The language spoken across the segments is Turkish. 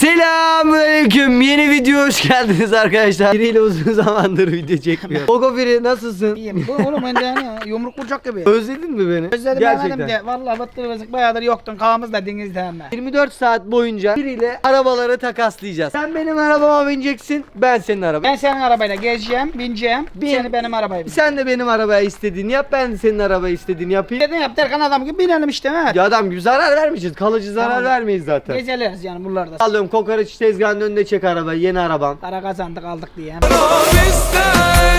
Selamünaleyküm. Yeni video hoş geldiniz arkadaşlar. Biriyle uzun zamandır video çekmiyor. Ogo biri nasılsın? İyiyim. Bu oğlum ben de yani yumruk vuracak gibi. Özledin mi beni? Özledim Gerçekten. Gerçekten. de. Vallahi vezik bayağıdır yoktun. Kavamız da denizde hemen. 24 saat boyunca biriyle arabaları takaslayacağız. Sen benim arabama bineceksin, ben senin arabaya. Ben senin arabayla gezeceğim, bineceğim. Bin. Seni benim arabaya bin. Sen de benim arabaya istediğini yap, ben de senin arabaya istediğini yapayım. Dedin yap derken adam gibi binelim işte. Ha. Ya adam gibi zarar vermeyeceğiz. Kalıcı zarar Tamam. vermeyiz zaten. Gezeleriz yani buralarda. Alıyorum kokoreç tezgahının önünde çek arabayı, yeni arabam. Para kazandık aldık diye.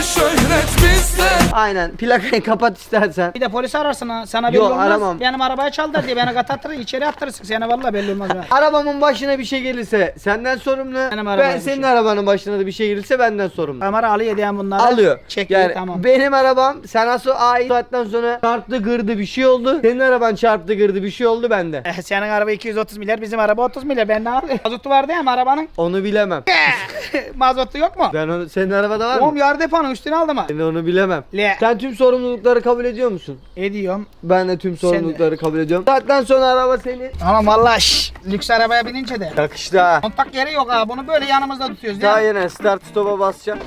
Şöhret bizde. Aynen plakayı kapat istersen. Bir de polis ararsın ha. Sana belli Yok, olmaz. aramam. Benim arabaya çaldır diye beni katatır içeri attırırsın. Sana vallahi belli olmaz. ha. Arabamın başına bir şey gelirse senden sorumlu. Benim arabaya ben bir senin şey. arabanın başına da bir şey gelirse benden sorumlu. Kamera alıyor diyen bunları. Alıyor. Çekiyor yani tamam. benim arabam sen nasıl ait saatten sonra çarptı gırdı bir şey oldu. Senin araban çarptı gırdı bir şey oldu bende. Eh, Senin araba 230 milyar, bizim araba 30 milyar. Ben ne alayım? Mazotu vardı ya arabanın. Onu bilemem. Mazotu yok mu? Ben onu senin arabada var Oğlum mı? yar deponun üstüne aldım ha. Ben onu bilemem. Le. Sen tüm sorumlulukları kabul ediyor musun? Ediyorum. Ben de tüm sorumlulukları kabul ediyorum. Saatten sonra araba senin. Ama vallahi şş, lüks arabaya binince de. Yakıştı ha. Kontak yeri yok ha. Bunu böyle yanımızda tutuyoruz Daha değil mi? yine start stop'a basacağım.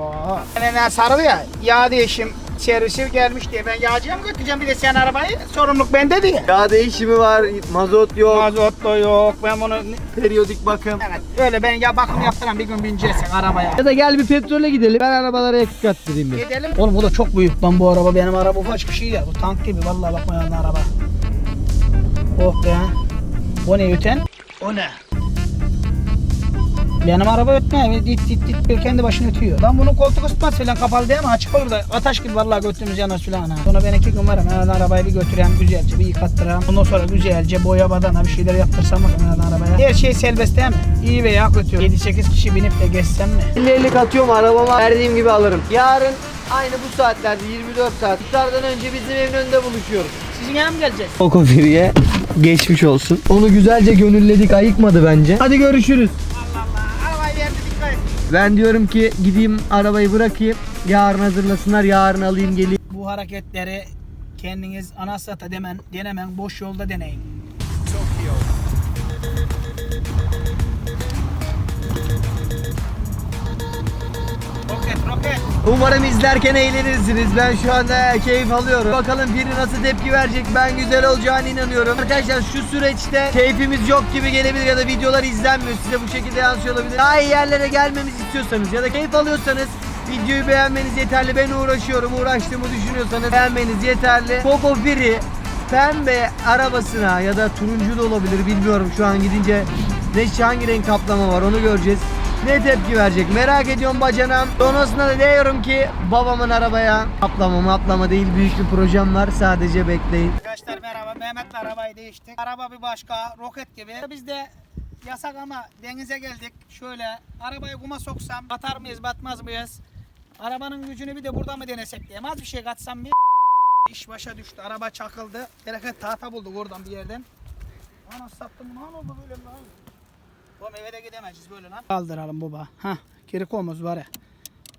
Oha. Yani sarılı ya. Yağ değişim servisi gelmiş diye ben yağcıya mı götüreceğim bir de sen arabayı? Sorumluluk bende diye. Yağ değişimi var, mazot yok, Mazot da yok. Ben bunu periyodik bakım. Evet öyle ben ya bakım yaptıran bir gün bineceksin arabaya. Ya da gel bir petrole gidelim. Ben arabalara yakıt attırayım bir. Gidelim. Oğlum o da çok büyük lan bu araba. Benim araba ufacık bir şey ya. Bu tank gibi vallahi bakma yanına araba. Oh be. O ne öten? O ne? Benim araba ötmüyor. Dit dit dit bir kendi başına ötüyor. Lan bunun koltuk ısıtması falan kapalı değil mi? Açık olur da ataş gibi vallahi götürümüz yanar ha. Sonra ben iki gün varım. Hemen arabayı bir götüreyim güzelce bir yıkattırayım. Ondan sonra güzelce boya badana bir şeyler yaptırsam bakın hemen arabaya. Her şey serbest değil mi? İyi veya kötü. 7-8 kişi binip de geçsem mi? 50 katıyorum arabama verdiğim gibi alırım. Yarın aynı bu saatlerde 24 saat iftardan önce bizim evin önünde buluşuyoruz. Sizin mı geleceğiz? Koko Firi'ye geçmiş olsun. Onu güzelce gönülledik ayıkmadı bence. Hadi görüşürüz. Ben diyorum ki gideyim arabayı bırakayım. Yarın hazırlasınlar yarın alayım geleyim. Bu hareketleri kendiniz anasata demen, denemen, boş yolda deneyin. Umarım izlerken eğlenirsiniz. Ben şu anda keyif alıyorum. Bakalım biri nasıl tepki verecek. Ben güzel olacağına inanıyorum. Arkadaşlar şu süreçte keyfimiz yok gibi gelebilir ya da videolar izlenmiyor. Size bu şekilde yansıyor olabilir. Daha iyi yerlere gelmemizi istiyorsanız ya da keyif alıyorsanız videoyu beğenmeniz yeterli. Ben uğraşıyorum. Uğraştığımı düşünüyorsanız beğenmeniz yeterli. Coco Firi pembe arabasına ya da turuncu da olabilir bilmiyorum şu an gidince ne hangi renk kaplama var onu göreceğiz. Ne tepki verecek merak ediyorum bacanam. Sonrasında da diyorum ki babamın arabaya kaplama maplama değil büyük bir projem var sadece bekleyin. Arkadaşlar merhaba. Mehmet'le arabayı değiştik. Araba bir başka, roket gibi. Biz de yasak ama denize geldik. Şöyle arabayı kuma soksam batar mıyız, batmaz mıyız? Arabanın gücünü bir de burada mı denesek diye. Az bir şey katsam bir iş başa düştü. Araba çakıldı. Bereket tahta bulduk oradan bir yerden. Ana sattım ne oldu böyle lan? Oğlum eve de gidemeyiz böyle lan. Kaldıralım baba. Hah geri komuz var ya.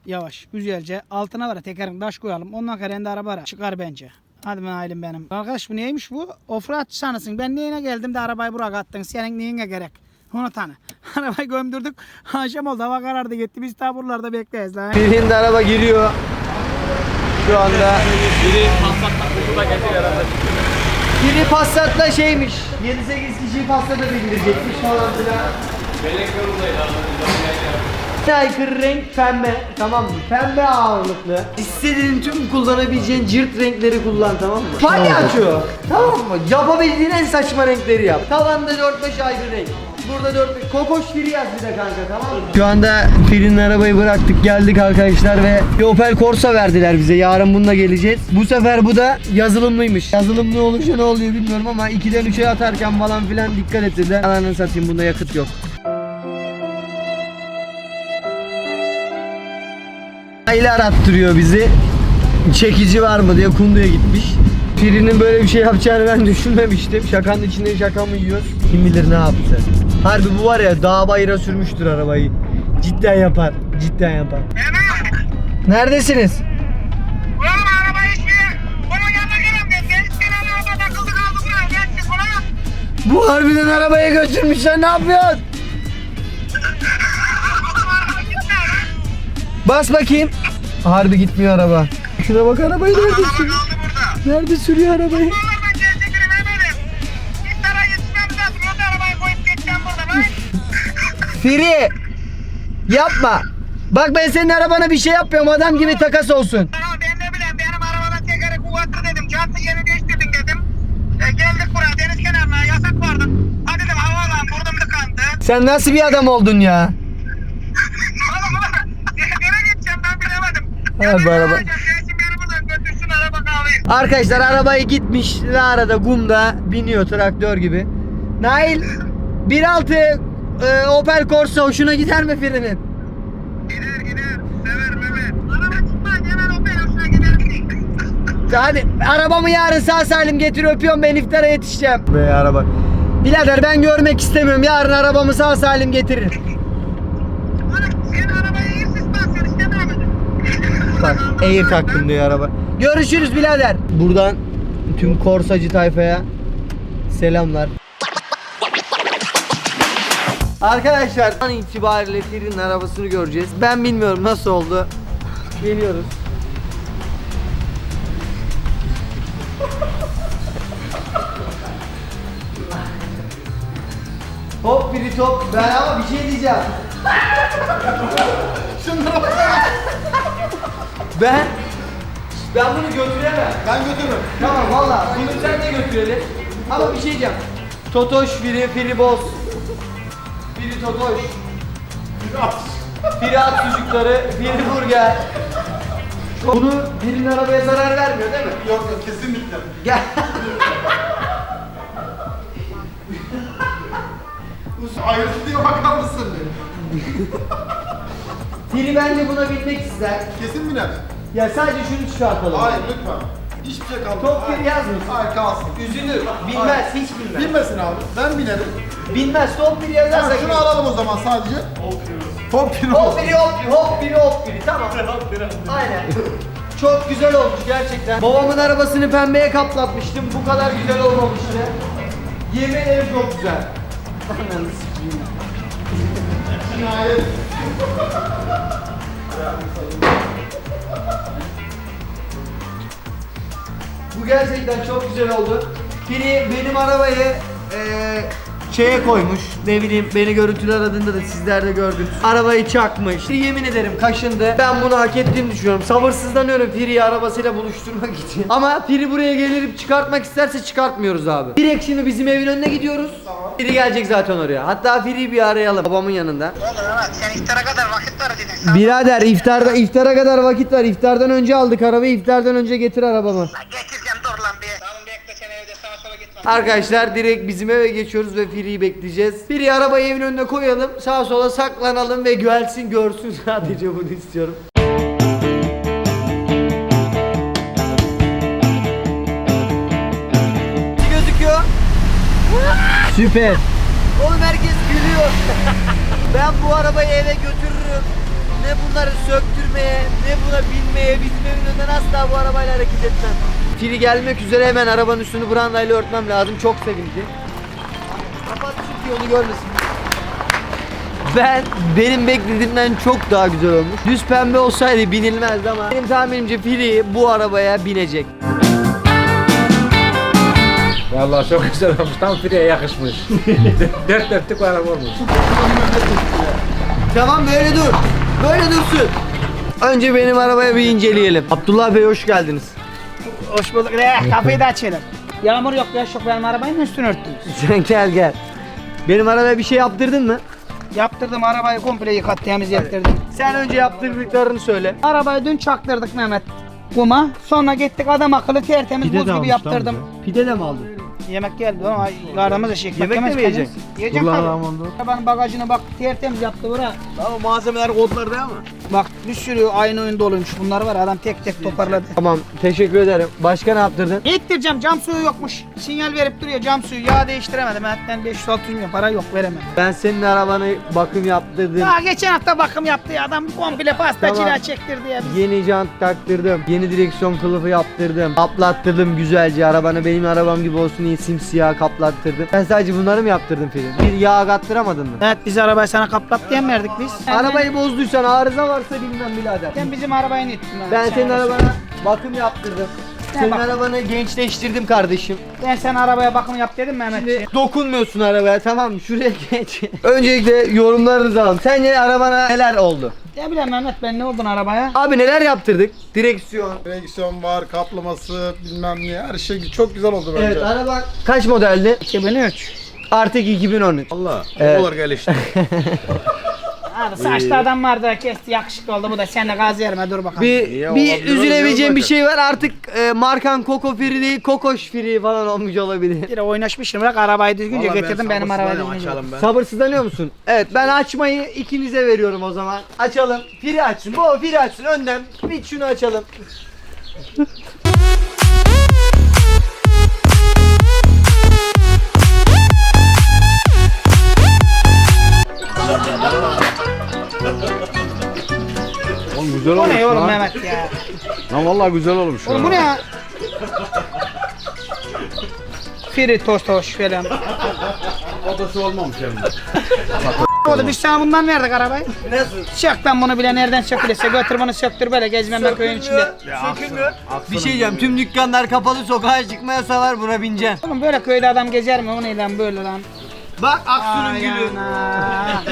Yavaş güzelce altına var ya tekerin taş koyalım. Ondan sonra de araba ara. çıkar bence. Hadi ben ailem benim. Arkadaş bu neymiş bu? Offroad sanırsın. Ben neyine geldim de arabayı buraya attın. Senin neyine gerek? Onu tanı. Arabayı gömdürdük. Akşam oldu hava karardı gitti. Biz daha buralarda bekleyiz lan. Birinde araba giriyor. Şu anda. Biri Passat'la şeymiş. 7-8 kişiyi Passat'a bindirecekmiş falan filan. Aykırı renk pembe tamam mı? Pembe ağırlıklı. İstediğin tüm kullanabileceğin cırt renkleri kullan tamam mı? Palyaço. Tamam mı? Yapabildiğin en saçma renkleri yap. Tavanda 4-5 ayrı renk. Burada 4 Kokoş Firi yaz bir de kanka tamam mı? Şu anda Firi'nin arabayı bıraktık geldik arkadaşlar ve bir Opel Corsa verdiler bize. Yarın bununla geleceğiz. Bu sefer bu da yazılımlıymış. Yazılımlı olunca ne oluyor bilmiyorum ama 2'den 3'e atarken falan filan dikkat et dediler. Ananı satayım bunda yakıt yok. Aile arattırıyor bizi. Çekici var mı diye kunduya gitmiş. Pirinin böyle bir şey yapacağını ben düşünmemiştim. Şakanın içinde şaka mı yiyor? Kim bilir ne yaptı. Harbi bu var ya dağ bayıra sürmüştür arabayı. Cidden yapar. Cidden yapar. Hemen. Neredesiniz? Bu harbiden arabaya götürmüşler. Ne yapıyorsun? Bas bakayım. Harbi gitmiyor araba. Şuna bak arabayı nerede sürüyor? Nerede sürüyor arabayı? Firi. Yapma. Bak ben senin arabana bir şey yapmıyorum adam gibi takas olsun. Tamam ben de bileyim. Benim arabadan tekeri kuvvetli dedim. Çantı yeni değiştirdin dedim. E, geldik buraya deniz kenarına. Yasak vardı. Ha dedim havalan burnum tıkandı. Sen nasıl bir adam oldun ya? Oğlum. Nereye gideceğim ben bilemedim. Ha, bu araba. Gelsin beni buradan götürsün araba kahveyi. Arkadaşlar arabayı gitmiş arada kumda biniyor traktör gibi. Nail 1.6 e, Opel Corsa hoşuna gider mi Firi'nin? Gider gider. Sever Mehmet. Araba çıkmaz. Hemen o penosuna gider. Hadi arabamı yarın sağ salim getir öpüyorum ben iftara yetişeceğim. Be araba. Birader ben görmek istemiyorum. Yarın arabamı sağ salim getirir. Oğlum senin arabaya iyi süspansiyon istemedim. Bak air taktım diyor araba. Görüşürüz birader. Buradan tüm korsacı tayfaya selamlar. Arkadaşlar an itibariyle Firi'nin arabasını göreceğiz. Ben bilmiyorum nasıl oldu. Geliyoruz. Hop biri top. Ben ama bir şey diyeceğim. Şunlara bak. Ben ben bunu götüremem. Ben götürürüm. Tamam valla bunu sen de götürelim. Ama bir şey diyeceğim. Totoş firi, firi boz. Firi totoş. Firi at sucukları, firi burger. Bunu birinin arabaya zarar vermiyor değil mi? Yok yok kesinlikle. Gel. Ayrıntıya bakar mısın? Firi bence buna binmek ister. Kesin biner. Ya sadece şunu çıkartalım. Hayır lütfen. Hiçbir şey kalmaz. Top Hayır. bir yazmış. Hayır kalsın. Üzülür. Bilmez, hiç bilmez. Bilmesin abi. Ben binerim. Bilmez. Top bir Tamam yazarsa. şunu alalım o zaman sadece. Hop bir Hop biri hop biri hop biri hop biri tamam. Aynen. Çok güzel olmuş gerçekten. Babamın arabasını pembeye kaplatmıştım. Bu kadar güzel olmamıştı. Yemin ederim çok güzel. Ananı sikeyim. Bu gerçekten çok güzel oldu. Biri benim arabayı eee şeye koymuş. Ne bileyim beni görüntüler aradığında da sizler de gördünüz. Arabayı çakmış. Yemin ederim kaşındı. Ben bunu hak ettiğini düşünüyorum. Sabırsızlanıyorum Firi'yi arabasıyla buluşturmak için. Ama Firi buraya gelip çıkartmak isterse çıkartmıyoruz abi. Direkt şimdi bizim evin önüne gidiyoruz. Firi gelecek zaten oraya. Hatta Firi'yi bir arayalım babamın yanında. Oğlum Mehmet sen iftara kadar vakit var dedin. Birader iftarda iftara kadar vakit var. İftardan önce aldık arabayı. İftardan önce getir arabamı. Lan Arkadaşlar direkt bizim eve geçiyoruz ve Firi'yi bekleyeceğiz. Firi'yi arabayı evin önüne koyalım. Sağa sola saklanalım ve gelsin görsün sadece bunu istiyorum. gözüküyor. Süper. Oğlum herkes gülüyor. ben bu arabayı eve götürürüm. Ne bunları söktürmeye, ne buna binmeye, bizim evin önünden asla bu arabayla hareket etmem. Fili gelmek üzere hemen arabanın üstünü brandayla örtmem lazım. Çok sevindi. Kapat çünkü yolu görmesin. Ben benim beklediğimden çok daha güzel olmuş. Düz pembe olsaydı binilmezdi ama benim tahminimce Fili bu arabaya binecek. Vallahi çok güzel olmuş. Tam fireye yakışmış. Dört dörtlük araba olmuş. Tamam böyle dur. Böyle dursun. Önce benim arabaya bir inceleyelim. Abdullah Bey hoş geldiniz. Hoş bulduk. Eh, kapıyı da açalım. Yağmur yok, yaş yok. Benim arabanın üstünü örttünüz. Sen gel gel. Benim arabaya bir şey yaptırdın mı? Yaptırdım arabayı komple yıkat temiz ettirdim. Sen önce yaptırdıklarını söyle. Arabayı dün çaktırdık Mehmet. Kuma. Sonra gittik adam akıllı tertemiz buz gibi yaptırdım. Pide de mi aldın? Yemek geldi ama aramız eşek. Yemek de mi yiyeceksin? Yiyeceğim tabii. Arabanın bagajını bak tertemiz yaptı bura. Ama malzemeler kodlarda ama. Bak bir sürü aynı oyun doluymuş. Bunlar var adam tek tek toparladı. Tamam teşekkür ederim. Başka ne yaptırdın? İttireceğim cam suyu yokmuş. Sinyal verip duruyor cam suyu. Yağ değiştiremedim. Hatta 500-600 milyon para yok veremem. Ben senin arabanı bakım yaptırdım. Daha geçen hafta bakım yaptı ya adam komple pasta Tamam. cila çektirdi ya. Biz Yeni jant taktırdım. Yeni direksiyon kılıfı yaptırdım. Kaplattırdım güzelce. Arabanı benim arabam gibi olsun diye simsiyah kaplattırdım. Ben sadece bunları mı yaptırdım Filin? Bir yağ kattıramadın mı? Evet biz arabayı sana kaplat diye mi verdik biz? Arabayı bozduysan arıza var varsa bilmem birader. Sen bizim arabayı ne ettin lan? Ben Sen senin araba- arabana bakım yaptırdım. Ne Senin bak- arabanı gençleştirdim kardeşim. Ben sen arabaya bakım yap dedim Mehmetciğim. Şimdi dokunmuyorsun arabaya tamam mı? Şuraya geç. Öncelikle yorumlarınızı alalım. Sence arabana neler oldu? Ne bileyim Mehmet ben ne oldun arabaya? Abi neler yaptırdık? Direksiyon. Direksiyon var, kaplaması, bilmem ne. Her şey çok güzel oldu bence. Evet araban kaç modeldi? 2003. Artık 2013. Allah. Evet. Olur gelişti. Abi saçlı adam vardı kesti yakışıklı oldu bu da sen de gaz yerime dur bakalım. Bir, Niye bir olabilir, üzülebileceğim bir olabilir. şey var. Artık e, markan Coco Free değil, Kokoş Free falan olmuş olabilir. Bir de oynaşmışım bırak arabayı düzgünce getirdim benim arabayı düzgünce. Sabırsızlanıyor musun? Evet ben açmayı ikinize veriyorum o zaman. Açalım. Free açsın. Bu free açsın. Önden bir şunu açalım. Güzel Bu olmuş ne oğlum lan. Mehmet ya? Lan vallahi güzel olmuş. Oğlum bu ne ya? Firi tost hoş falan. Odası olmamış hem de. Oğlum biz sana bundan verdik arabayı. Nasıl? Sök ben bunu bile nereden sökülürse götür bunu söktür böyle gezmem ben köyün içinde. Sökülmüyor. Bir şey diyeceğim. Tüm dükkanlar kapalı. Sokağa çıkma yasağı var. Buna bineceksin. Oğlum böyle köyde adam gezer mi? O ne lan böyle lan? Bak Aksu'nun Ay gülü. ana.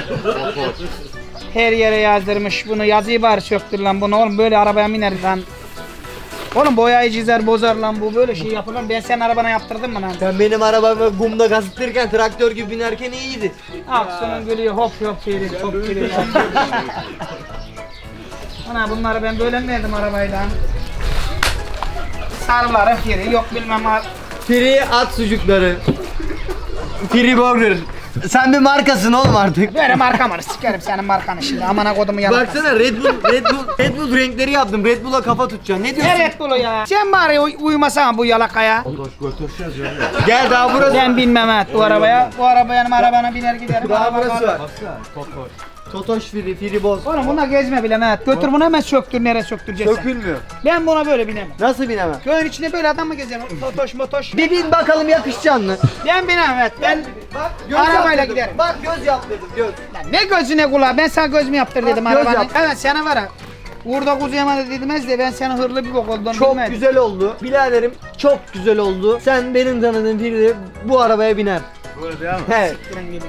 Her yere yazdırmış bunu yazıyı bari söktür lan bunu oğlum böyle arabaya biner lan. Oğlum boyayı çizer bozar lan bu böyle şey yapılır? Ben senin arabana yaptırdım mı lan? Sen benim arabamı gumda gazıtırken traktör gibi binerken iyiydi. Aksu'nun gülüyor hop hop geri hop geri. Ana bunları ben böyle mi verdim arabayla? Sarıları geri yok bilmem ar- Free at sucukları. Free burger. Sen bir markasın oğlum artık. Böyle marka var sikerim senin markanı şimdi amına kodumu yalakasın. Baksana Red Bull, Red Bull, Red Bull renkleri yaptım. Red Bull'a kafa tutacaksın. Ne diyorsun? Evet bunu ya. Sen bari uy- uyumasana bu yalakaya. Gel daha burası. Ben binmem evet bu arabaya. Bu araba benim arabana biner giderim. Daha burası var. var. Totoş Free, Free Boz. Oğlum buna gezme bile Mehmet. Götür bunu hemen söktür nereye söktüreceksin. Sökülmüyor. Ben buna böyle binemem. Nasıl binemem? Köyün içinde böyle adam mı gezer? Motoş motoş. Bir bin bakalım yakışacaksın mı? Ben binemem evet. Ben Bak Arabayla yap dedim. giderim. Bak göz yap dedim göz. Lan ne gözüne kulağı ben sana göz mü yaptır dedim Bak, göz arabanı. yap. Evet sana var ha. Burada kuzu yamadı dedimez de ben sana hırlı bir bok olduğunu Çok bilmedim. güzel oldu. Biraderim çok güzel oldu. Sen benim tanıdığım biri bu arabaya biner. Böyle.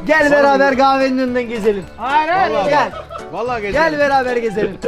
Gel beraber kahvenin önünden gezelim. Hayır hayır. Vallahi Gel. Vallahi geç. Gel beraber gezelim.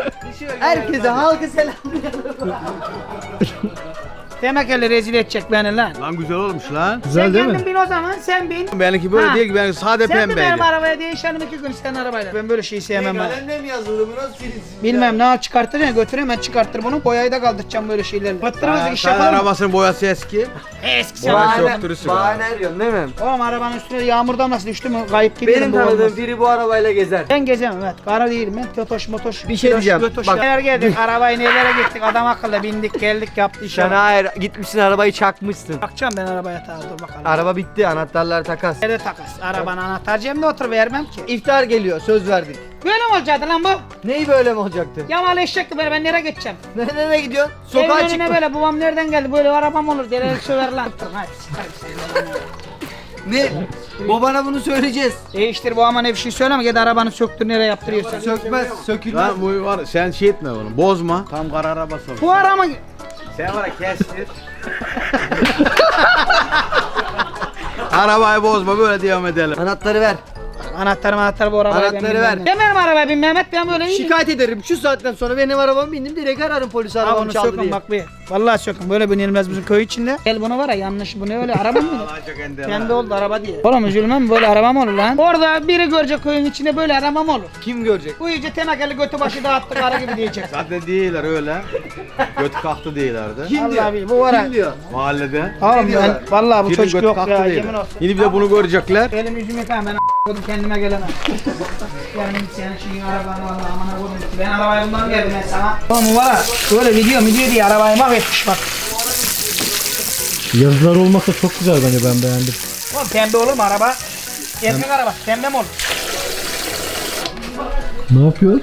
Herkese halkı selam. Demek öyle rezil edecek beni lan. Lan güzel olmuş lan. sen kendin bin o zaman sen bin. Benimki böyle Ha. değil ki benimki sade Sen de pembeydi. benim arabaya değişelim iki gün sen arabayla. Ben böyle şeyi sevmem ben. Kalemle mi yazıldı bu nasıl silinsin? Bilmem ne çıkartıracaksın götür hemen çıkarttır bunu. Boyayı da kaldıracağım böyle şeyleri. Bıttırmaz iş sen yapalım. arabasının boyası eski. Eski sen Bahane- araba. söktürüsü var. bahane arıyorsun değil mi? Oğlum arabanın üstüne yağmur damlası düştü mü kayıp giderim Benim bu tanıdığım olmaz. biri bu arabayla gezer. Ben gezemem evet. Kara değilim ben. Totoş motoş. Bir şey diyeceğim. Bak- Neler geldik arabayı nelere gittik adam akıllı bindik geldik yaptı işe. Sen bak. Gitmişsin arabayı çakmışsın. Bakacağım ben arabaya ta dur bakalım. Araba bitti anahtarlar takas. Nerede takas? Arabanın anahtar cebimde otur vermem ki. İftar geliyor söz verdik. Böyle mi olacaktı lan bu? Neyi böyle mi olacaktı? Yamalı eşek gibi böyle ben nereye geçeceğim? Nereye gidiyorsun? Evin Sokağa önüne böyle babam nereden geldi böyle arabam olur derler söver lan. Hadi seni. Ne? Babana bunu söyleyeceğiz. Değiştir bu aman bir şey söyleme git arabanı söktür nereye yaptırıyorsun. Sökmez, sökülmez. Lan bu var sen şey etme onu bozma. Tam kara arabası olmuş. Bu arama Sen var ya kestir. Arabayı bozma böyle devam edelim. Anahtarı ver. Anahtarı anahtarı bu arabaya Anahtarı ben ver. binmem. Ben benim arabaya bin Mehmet ben böyle iyiyim. Şikayet ederim. Şu saatten sonra benim arabamı bindim direkt ararım polis Ha arabamı onu çaldı sökün diye. bak bir. Vallahi sökün böyle binilmez bizim köy içinde. Gel bunu var ya yanlış bu ne öyle araba mı? Kendi oldu araba diye. Oğlum üzülmem mi? böyle araba mı olur lan? Orada biri görecek köyün içinde böyle araba mı olur? Kim görecek? Bu iyice tenakeli götü başı dağıttı karı gibi diyecek. Zaten değiller öyle. Göt kalktı değillerdi. Kim diyor? bilir, bu var ha. Kim diyor? Mahallede. Oğlum ben vallahi bu Birinin çocuk yok kalktı ya değil. yemin olsun. Yine bir de bunu görecekler. Elim yüzümü yıkayım ben a**ladım kendime gelemem. Benim senin şeyin arabanı valla amına koydum. Ben arabayı bundan geldim ben sana. Oğlum var ya, böyle video video diye arabayı mahvetmiş bak. Yazılar olmasa çok güzel bence ben beğendim. Oğlum pembe olur mu araba? Erkek araba pembe mi olur? Ne yapıyor?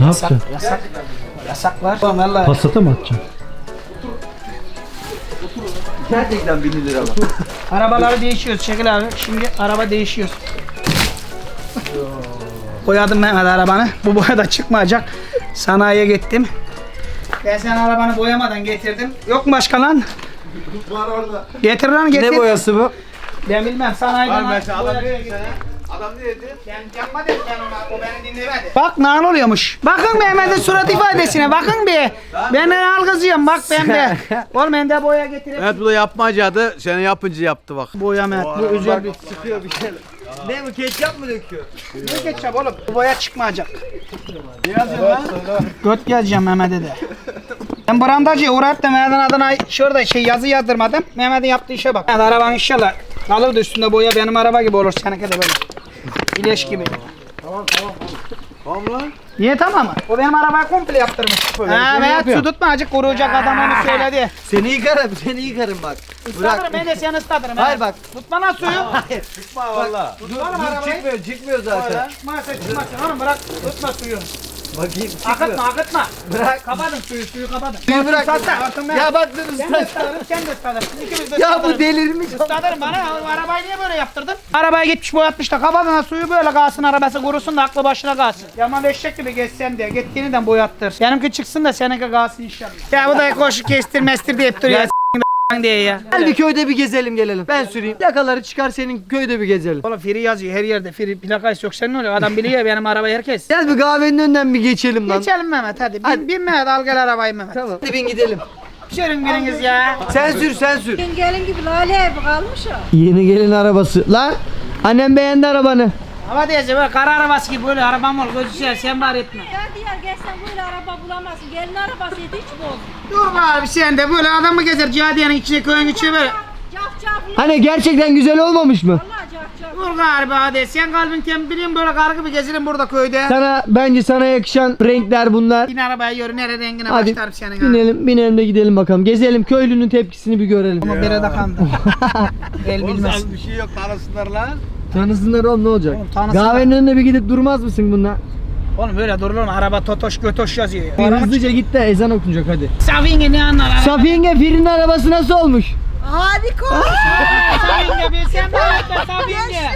Ne yapacaksın? Yasak. Yasak var. Oğlum valla. Passat'a mı atacaksın? Gerçekten binilir ama. Arabaları değişiyoruz Şekil abi. Şimdi araba değişiyoruz. Boyadım Mehmet arabanı. Bu boya da çıkmayacak. Sanayiye gittim. Ben sen arabanı boyamadan getirdim. Yok mu başka lan? Var orada. Getir lan getir. Ne boyası bu? Ben bilmem sanayiden. Var mesela adam diyor sana. Adam ne dedi? Ben yapmadım ben ona, o beni dinlemedi. Bak ne oluyormuş. Bakın Mehmet'in surat ifadesine bakın bir. Ben ne algızıyorum bak ben de. Oğlum ben de boya getireyim. Evet bu da yapmacadı. Seni yapınca yaptı bak. Boya Mehmet bu özel bir Sıkıyor bir şeyler. Ne bu ketçap mı döküyor? Ne geçeceğim oğlum? Bu boya çıkmayacak. Göt geleceğim Mehmet'e de. Ben brandacıya uğrayıp da Mehmet'in adına şurada şey yazı yazdırmadım. Mehmet'in yaptığı işe bak. Mehmet araban inşallah kalır da üstünde boya benim araba gibi olur seninki de böyle. İleş gibi. Tamam lan. Niye tamam mı? O benim arabayı komple yaptırmış. Ha Mehmet su tutma acık kuruyacak adam onu söyledi. Seni yıkarım, seni yıkarım bak. Bırak. Islatırım ben de seni ıslatırım. Hayır ha. bak. Tutma lan suyu. Çıkma valla. Dur, Oğlum dur arabayı- çıkmıyor, çıkmıyor zaten. Çıkmazsa çıkmazsın oğlum bırak tutma suyu. Bakayım Akıtma çıkmıyor. akıtma. Bırak. Kapatın suyu suyu kapatın. Suyu bırak. Islatma. Ya bak dur Sen de ıslat. ıslatırım sen de ıslatırım. İkimiz de Ya bu delirmiş. Islatırım bana arabayı niye böyle yaptırdın? Arabaya gitmiş boyatmış da kapatın ha, suyu böyle kalsın arabası kurusun da aklı başına kalsın. Yaman eşek gibi geçsen diye git yeniden boyattır. Benimki çıksın da seninki kalsın inşallah. Ya bu da koşu kestir mestir deyip duruyor. Diye ya. Gel bir köyde bir gezelim gelelim. Ben süreyim. Yakaları çıkar senin köyde bir gezelim. Oğlum Firi yazıyor her yerde. Firi plakası yok. Sen ne oluyor? Adam biliyor benim arabayı herkes. Gel bir kahvenin önünden bir geçelim lan. Geçelim Mehmet hadi. Bin, Hadi. bin Mehmet al gel arabayı Mehmet. Tamam. Hadi bin gidelim. Sürün biriniz ya. Sen sür sen sür. Gelin gibi lale evi kalmış o. Yeni gelin arabası. Lan annem beğendi arabanı. Ama diyece böyle kara arabası gibi böyle arabam ol gözü şey sen bari etme. Ya diğer gelsen böyle araba bulamazsın. Gelin arabasıydı hiç bol. Dur be abi sen de böyle adam mı gezer Cadiye'nin içine köyün içine böyle. Caf caf. Hani gerçekten güzel olmamış mı? Vallahi caf caf. Dur galiba hadi sen kalbin temiz bileyim böyle karı gibi gezerim burada köyde. Sana bence sana yakışan renkler bunlar. Bin arabaya yürü nere rengine Hadi başlarım senin ha. binelim, binelim de gidelim bakalım. Gezelim köylünün tepkisini bir görelim. Ama bere de kandı. El bilmez. bir şey yok tanısınlar lan. Tanısınlar oğlum ne olacak? Oğlum, tanısınlar. Kahvenin önüne bir gidip durmaz mısın bununla? Oğlum böyle durulur mu? Araba totoş götoş yazıyor. ya. Bir Araba hızlıca git de ezan okunacak hadi. Safinge ne anlar? Safiye yenge Firin'in arabası nasıl olmuş? Harika olmuş. Safinge bir sen de Safinge.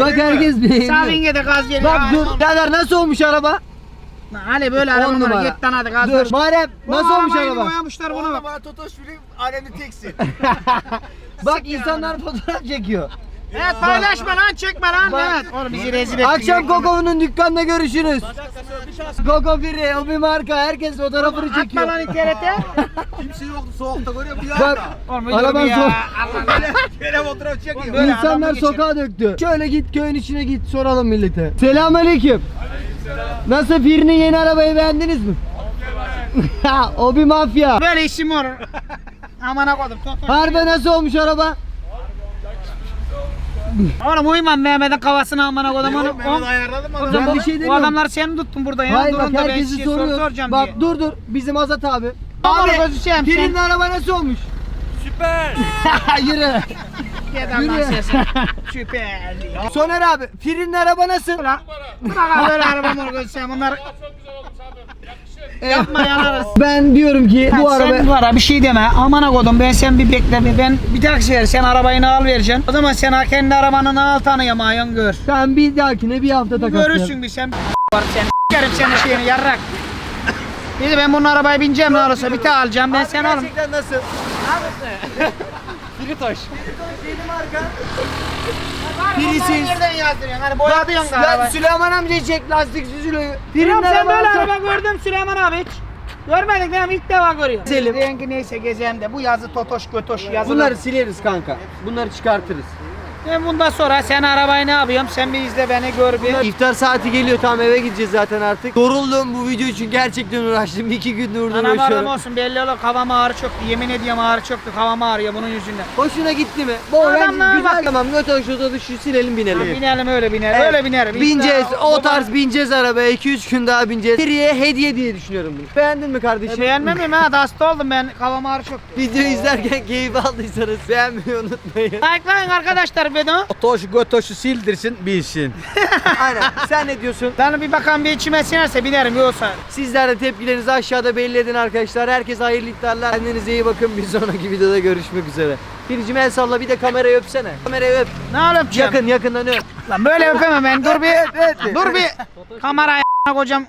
Bak herkes beğeniyor. Safinge de gaz geliyor. Bak dur. Birader nasıl olmuş araba? Hadi böyle On araba numara. Git lan hadi gaz Dur. Muharrem nasıl olmuş araba? Boyamışlar bunu bak. bana Totoş film alemi teksin. Bak insanlar fotoğraf çekiyor. Evet paylaşma lan çekme lan. Bak. Evet. Oğlum bizi rezil ettin. Akşam Koko'nun dükkanında görüşürüz. Koko biri, o bir marka. Herkes fotoğrafını Atma çekiyor. lan internete. Kimse yoktu soğukta görüyor musun? Bak Oğlum Araban. Allah Gene fotoğraf çekiyor. Böyle insanlar sokağa döktü. Şöyle git köyün içine git soralım millete. Selamünaleyküm. Nasıl Firi'nin yeni arabayı beğendiniz mi? o bir mafya. Böyle işim koydum. Tut, tut. Harbi nasıl olmuş araba? Oğlum uyumam Mehmet'in kafasına amına koydum. Onu, Mehmet ayarladı mı? o, Ben bir şey o demiyorum. adamları sen tuttun burada ya. Hayır Durun bak da ben herkesi soru soruyor. soracağım Bak diye. dur dur bizim Azat abi. Abi Firi'nin sen. araba nasıl olmuş? Süper. Yürü. Yürü. sesin. Süper. Soner abi Firi'nin araba nasıl? Ulan. Bırak abi böyle arabam olur gözükeceğim. Bunlar yapma yanarız. Ben diyorum ki bu Sen araba bu ara bir şey deme. Amana kodum ben sen bir bekle. bir. Ben bir taksi ver. Sen arabayı al vereceksin. O zaman sen kendi arabanı al tanıyamayon gör. sen bir dahakine bir hafta takaslayalım. Görürsün bir sen. Var sen. Yarım senin şeyini yarrak. Bir de ben bunun arabaya bineceğim ne olursa bir tane alacağım ben sen alım. Gerçekten nasıl? Firitoş. Birisi. Nereden yazdırıyorsun? Hani Ya arabayı. Süleyman amca çek lastik süzülüyor. Tamam sen böyle araba gördün Süleyman abi hiç. Görmedik mi? İlk defa görüyorum. Gezelim. Rengi neyse gezeyim de bu yazı totoş götoş yazılı. Bunları sileriz kanka. Bunları çıkartırız. Ben bundan sonra sen arabayı ne yapıyorum? Sen bir izle beni gör bir. İftar saati geliyor tam eve gideceğiz zaten artık. Yoruldum bu video için gerçekten uğraştım. İki gündür burada Anam aram uğraşıyorum. olsun belli olur kavam ağrı çöktü. Yemin ediyorum ağrı çöktü. Kavam ağrıyor bunun yüzünden. Hoşuna gitti mi? Bu Adamlar güzel bak- tamam. Göt hoş otobüsü silelim binelim. Binelim öyle binelim. Evet. Öyle binerim. Bineceğiz. İşte O baba- tarz bineceğiz arabaya. 2-3 gün daha bineceğiz. Biriye hediye diye düşünüyorum bunu. Beğendin mi kardeşim? E, beğenmem mi? Ha hasta oldum ben. Kavam ağrı çöktü. Video izlerken keyif aldıysanız beğenmeyi unutmayın. Likelayın arkadaşlar Bedo? Toş götoşu sildirsin bilsin. Aynen. Sen ne diyorsun? Lan bir bakan bir içime sinerse binerim yoksa. Sizler de tepkilerinizi aşağıda belli edin arkadaşlar. Herkese hayırlı iftarlar. Kendinize iyi bakın. Bir sonraki videoda görüşmek üzere. Biricim el salla bir de kamerayı öpsene. Kamerayı öp. Ne alıp Yakın yakından öp. Lan böyle öpemem ben. Dur bir dur bir kameraya kocam